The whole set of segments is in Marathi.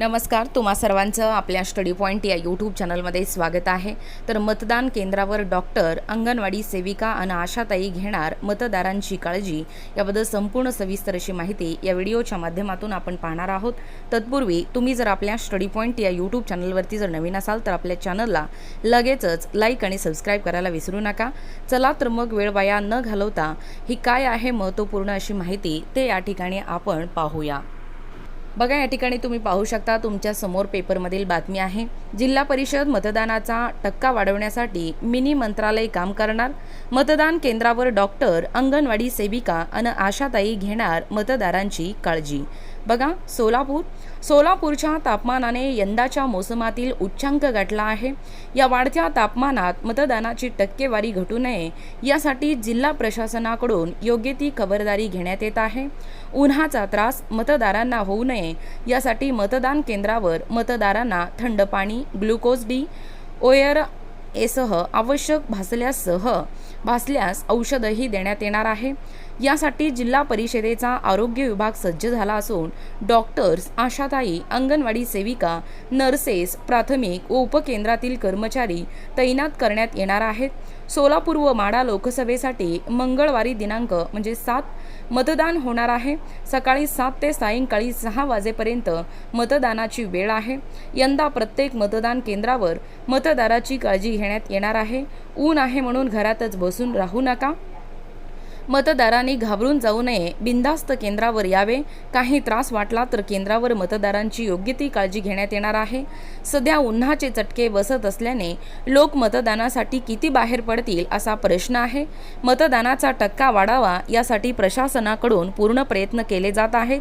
नमस्कार तुम्हा सर्वांचं आपल्या स्टडी पॉईंट या यूट्यूब चॅनलमध्ये स्वागत आहे. तर मतदान केंद्रावर डॉक्टर अंगणवाडी सेविका आणि आशाताई घेणार मतदारांची काळजी याबद्दल संपूर्ण सविस्तर अशी माहिती या व्हिडिओच्या माध्यमातून आपण पाहणार आहोत. तत्पूर्वी तुम्ही जर आपल्या स्टडी पॉईंट या यूट्यूब चॅनलवरती जर नवीन असाल तर आपल्या चॅनलला लगेचच लाईक आणि सबस्क्राईब करायला विसरू नका. चला तर मग वेळ वाया न घालवता ही काय आहे महत्त्वपूर्ण अशी माहिती ते या ठिकाणी आपण पाहूया. बघा या ठिकाणी तुम्ही पाहू शकता तुमच्यासमोर पेपरमधील बातमी आहे. जिल्हा परिषद मतदानाचा टक्का वाढवण्यासाठी मिनी मंत्रालय काम करणार. मतदान केंद्रावर डॉक्टर अंगणवाडी सेविका आणि आशाताई घेणार मतदारांची काळजी. बघा सोलापूर. सोलापूरच्या तापमानाने यंदाच्या मोसमातील उच्चांक गाठला आहे. या वाढत्या तापमानात मतदानाची टक्केवारी घटू नये यासाठी जिल्हा प्रशासनाकडून योग्य ती खबरदारी घेण्यात येत आहे. उन्हाचा त्रास मतदारांना होऊ नये यासाठी मतदान केंद्रावर मतदारांना थंड पाणी ग्लुकोज डी ओयर एसह आवश्यक भासल्यासह भासल्यास औषधही देण्यात येणार आहे. यासाठी जिल्हा परिषदेचा आरोग्य विभाग सज्ज झाला असून डॉक्टर्स आशाताई अंगणवाडी सेविका नर्सेस प्राथमिक व उपकेंद्रातील कर्मचारी तैनात करण्यात येणार आहेत. सोलापूर व माडा लोकसभेसाठी मंगळवारी दिनांक म्हणजे सात मतदान होणार आहे. सकाळी सात ते सायंकाळी सहा वाजेपर्यंत मतदानाची वेळ आहे. यंदा प्रत्येक मतदान केंद्रावर मतदाराची काळजी घेण्यात येणार आहे. ऊन आहे म्हणून घरातच बसून राहू नका. मतदारांनी घाबरून जाऊ नये. बिनधास्त केंद्रावर यावे. काही त्रास वाटला तर केंद्रावर मतदारांची योग्य ती काळजी घेण्यात येणार आहे. सध्या उन्हाचे चटके बसत असल्याने लोक मतदानासाठी किती बाहेर पडतील असा प्रश्न आहे. मतदानाचा टक्का वाढावा यासाठी प्रशासनाकडून पूर्ण प्रयत्न केले जात आहेत.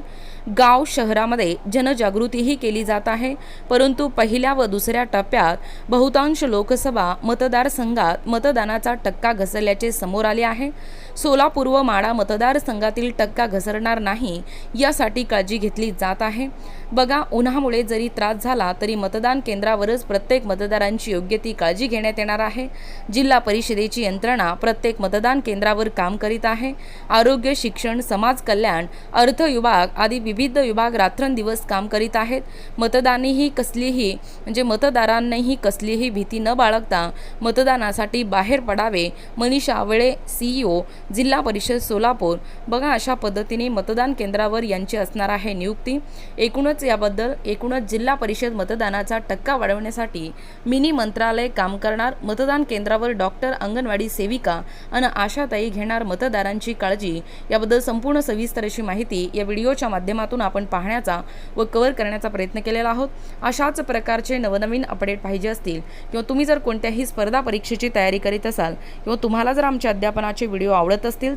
गाव शहरामध्ये जनजागृतीही केली जात आहे. परंतु पहिल्या व दुसऱ्या टप्प्यात बहुतांश लोकसभा मतदारसंघात मतदानाचा टक्का घसरल्याचे समोर आले आहे. सोलापूर पूर्व माडा मतदारसंघातील टक्का घसरणार नाही यासाठी काळजी घेतली जात आहे. बघा उन्हामुळे जरी त्रास झाला तरी मतदान केंद्रावरच प्रत्येक मतदारांची योग्य ती काळजी घेण्यात येणार आहे. जिल्हा परिषदेची यंत्रणा प्रत्येक मतदान केंद्रावर काम करीत आहे. आरोग्य शिक्षण समाज कल्याण अर्थ विभाग आदी विविध विभाग रात्रंदिवस काम करीत आहेत. मतदानीही कसलीही म्हणजे मतदारांनीही कसलीही भीती न बाळगता मतदानासाठी बाहेर पडावे मनीषा आवळे सीईओ जिल्हा परिषद सोलापूर. बघा अशा पद्धतीने मतदान केंद्रावर यांची असणार आहे नियुक्ती. एकूणच याबद्दल एकूणच जिल्हा परिषद मतदानाचा टक्का वाढवण्यासाठी मिनी मंत्रालय काम करणार. मतदान केंद्रावर डॉक्टर अंगणवाडी सेविका आणि आशाताई घेणार मतदारांची काळजी. याबद्दल संपूर्ण सविस्तर अशी माहिती या व्हिडिओच्या माध्यमातून आपण पाहण्याचा व कव्हर करण्याचा प्रयत्न केलेला आहोत. अशाच प्रकारचे नवनवीन अपडेट पाहिजे असतील किंवा तुम्ही जर कोणत्याही स्पर्धा परीक्षेची तयारी करीत असाल किंवा तुम्हाला जर आमच्या अध्यापनाचे व्हिडिओ आवडत असतील